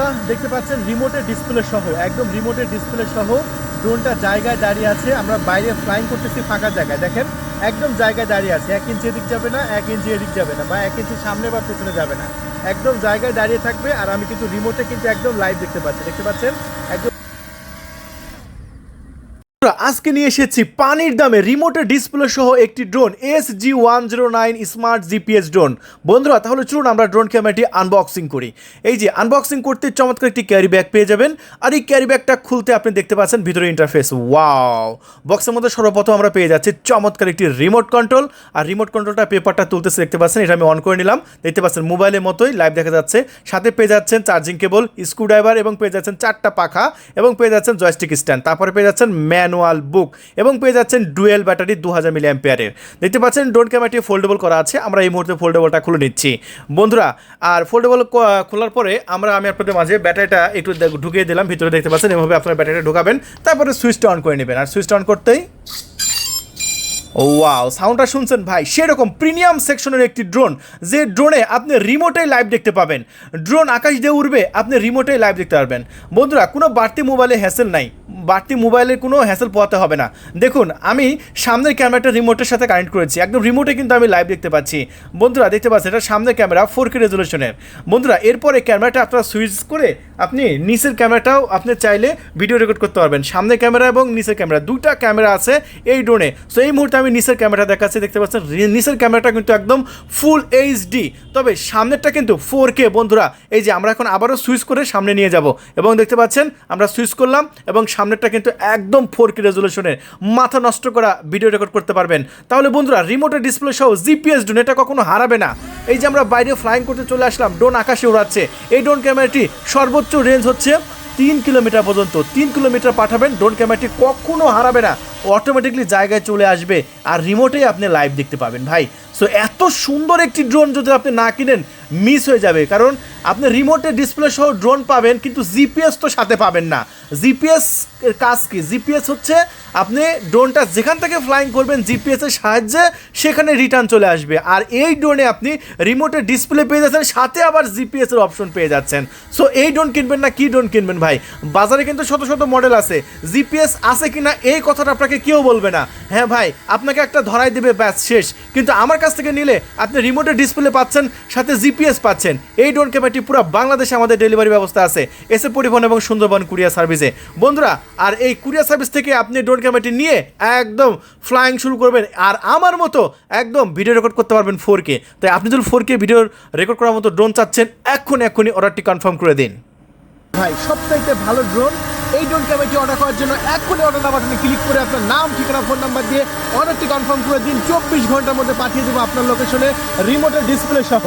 বন্ধুরা, দেখতে পাচ্ছেন রিমোটের ডিসপ্লে সহ, একদম রিমোটের ডিসপ্লে সহ ড্রোনটা জায়গায় দাঁড়িয়ে আছে। আমরা বাইরে ফ্লাইং করতেছি ফাঁকা জায়গায়। দেখেন, একদম জায়গায় দাঁড়িয়ে আছে। এক ইঞ্চি এদিক যাবে না, এক ইঞ্চি এদিক যাবে না বা এক ইঞ্চি সামনে বা পেছনে যাবে না। একদম জায়গায় দাঁড়িয়ে থাকবে আর আমি কিন্তু রিমোটে কিন্তু একদম লাইভ দেখতে পাচ্ছি। দেখতে পাচ্ছেন? একদম আজকে নিয়ে এসেছি পানির দামে রিমোটের ডিসপ্লে সহ একটি drone S G one zero nine smart GPS drone বন্ধুরা, তাহলে চলুন আমরা ড্রোন ক্যামেরাটি আনবক্সিং করি। এই যে আনবক্সিং করতে চমৎকার একটি ক্যারি ব্যাগ পেয়ে যাবেন। আর এই ক্যারি ব্যাগটা খুলতে আপনি দেখতে পাচ্ছেন ভিতরে ইন্টারফেস ওয়াও বক্সের মধ্যে সর্বপ্রথম আমরা পেয়ে যাচ্ছি চমৎকার একটি রিমোট কন্ট্রোল আর রিমোট কন্ট্রোলটা পেপারটা তুলতেছে, দেখতে পাচ্ছেন? এটা আমি অন করে নিলাম। দেখতে পাচ্ছেন মোবাইলের মতোই লাইভ দেখা যাচ্ছে। সাথে পেয়ে যাচ্ছেন চার্জিং কেবল স্ক্রুড্রাইভার এবং পেয়ে যাচ্ছেন চারটা পাখা এবং পেয়ে যাচ্ছেন জয়স্টিক স্ট্যান্ড তারপরে পেয়ে যাচ্ছেন ম্যানুয়াল বুক এবং পেয়ে যাচ্ছেন ডুয়েল ব্যাটারি দু হাজার মিলি অ্যাম্পিয়ারের দেখতে পাচ্ছেন, ড্রোন ক্যামেরাটি ফোল্ডেবল করা আছে। আমরা এই মুহূর্তে ফোল্ডেবলটা খুলে নিচ্ছি। বন্ধুরা, আর ফোল্ডেবল খোলার পরে আমরা আমি আপনাদের মাঝে ব্যাটারিটা একটু ঢুকিয়ে দিলাম। ভিতরে দেখতে পাচ্ছেন, এভাবে আপনার ব্যাটারিটা ঢোকাবেন। তারপরে সুইচটা অন করে নেবেন। আর সুইচটা অন করতেই ওয়াও সাউন্ডটা শুনছেন ভাই? সেরকম প্রিমিয়াম সেকশনের একটি ড্রোন যে ড্রোনে আপনি রিমোটেই লাইভ দেখতে পাবেন। ড্রোন আকাশ দিয়ে উড়বে, আপনি রিমোটেই লাইভ দেখতে পারবেন। বন্ধুরা, কোনো বাড়তি মোবাইলে হ্যাসেল নাই। বাড়তি মোবাইলের কোনো হ্যাসেল পোয়াতে হবে না। দেখুন, আমি সামনের ক্যামেরাটা রিমোটের সাথে কানেক্ট করেছি। একদম রিমোটে কিন্তু আমি লাইভ দেখতে পাচ্ছি। বন্ধুরা, দেখতে পাচ্ছেন, এটা সামনের ক্যামেরা ফোর কে রেজলিউশনের বন্ধুরা, এরপরে ক্যামেরাটা আপনারা সুইচ করে আপনি নিচের ক্যামেরাটাও আপনি চাইলে ভিডিও রেকর্ড করতে পারবেন। সামনের ক্যামেরা এবং নিচের ক্যামেরা দুটা ক্যামেরা আছে এই ড্রোনে সো এই মুহূর্তে আমি নিচের ক্যামেরাটা দেখাচ্ছি, দেখতে পাচ্ছেন নিচের ক্যামেরাটা কিন্তু একদম ফুল এইচডি তবে সামনেরটা কিন্তু ফোর কে বন্ধুরা, এই যে আমরা এখন আবারও সুইচ করে সামনে নিয়ে যাব। এবং দেখতে পাচ্ছেন, আমরা সুইচ করলাম এবং সামনেরটা কিন্তু একদম ফোর কে রেজলিউশনের মাথা নষ্ট করা ভিডিও রেকর্ড করতে পারবেন। তাহলে বন্ধুরা রিমোটের ডিসপ্লে সহ জিপিএস ড্রোন এটা কখনো হারাবে না। এই যে আমরা বাইরে ফ্লাইং করতে চলে আসলাম ড্রোন আকাশে উড়াচ্ছে। এই ড্রোন ক্যামেরাটি সর্বোচ্চ রেঞ্জ হচ্ছে তিন কিলোমিটার পর্যন্ত। তিন কিলোমিটার পাঠাবেন ড্রোন ক্যামেরাটি কখনো হারাবে না। অটোমেটিকলি জায়গায় চলে আসবে। আর রিমোটেই আপনি লাইভ দেখতে পাবেন ভাই। সো এত সুন্দর একটি ড্রোন যদি আপনি না কিনেন মিস হয়ে যাবে। কারণ আপনি রিমোটে ডিসপ্লে সহ ড্রোন পাবেন, কিন্তু জিপিএস তো সাথে পাবেন না। জিপিএস কাজ কি? জিপিএস হচ্ছে আপনি ড্রোনটা যেখান থেকে ফ্লাইং করবেন জিপিএস এর সাহায্যে সেখানে রিটার্ন চলে আসবে। আর এই ড্রোনে আপনি রিমোটের ডিসপ্লে পেয়ে যাচ্ছেন, সাথে আবার জিপিএস এর অপশন পেয়ে যাচ্ছেন। সো এই ড্রোন কিনবেন না, কি ড্রোন কিনবেন ভাই? বাজারে কিন্তু শত শত মডেল আছে। জিপিএস আছে কিনা, এই কথাটা আপনাকে কেউ বলবে না। হ্যাঁ ভাই, আপনাকে একটা ধরাই দেবে, ব্যাস, শেষ। কিন্তু আমার কাছ থেকে নিলে আপনি রিমোটের ডিসপ্লে পাচ্ছেন, সাথে জিপিএস পাচ্ছেন। এই ড্রোন ক্যামেরাটি পুরো বাংলাদেশে আমাদের ডেলিভারি ব্যবস্থা আছে। এসে পরিবহন এবং সুন্দরবন কুরিয়ার সার্ভিসে। বন্ধুরা, আর এই কুরিয়ার সার্ভিস থেকে আপনি ড্রোন ক্যামেরাটি নিয়ে একদম ফ্লাইং শুরু করবেন। আর আমার মতো একদম ভিডিও রেকর্ড করতে পারবেন ফোর কে তাই আপনি যদি ফোর কে ভিডিও রেকর্ড করার মতো ড্রোন চাচ্ছেন এখন এখনই অর্ডারটি কনফার্ম করে দিন। ভাই, সবচাইতে ভালো ড্রোন, এই ড্রোন ক্যামেরাটি অর্ডার করার জন্য এক্ষুনি অর্ডার বাটনে ক্লিক করে আপনার নাম, ঠিকানা ফোন নাম্বার দিয়ে অর্ডারটি কনফার্ম করে দিন। চব্বিশ ঘণ্টার মধ্যে পাঠিয়ে দেবো আপনার লোকেশনে রিমোটের ডিসপ্লে সহ।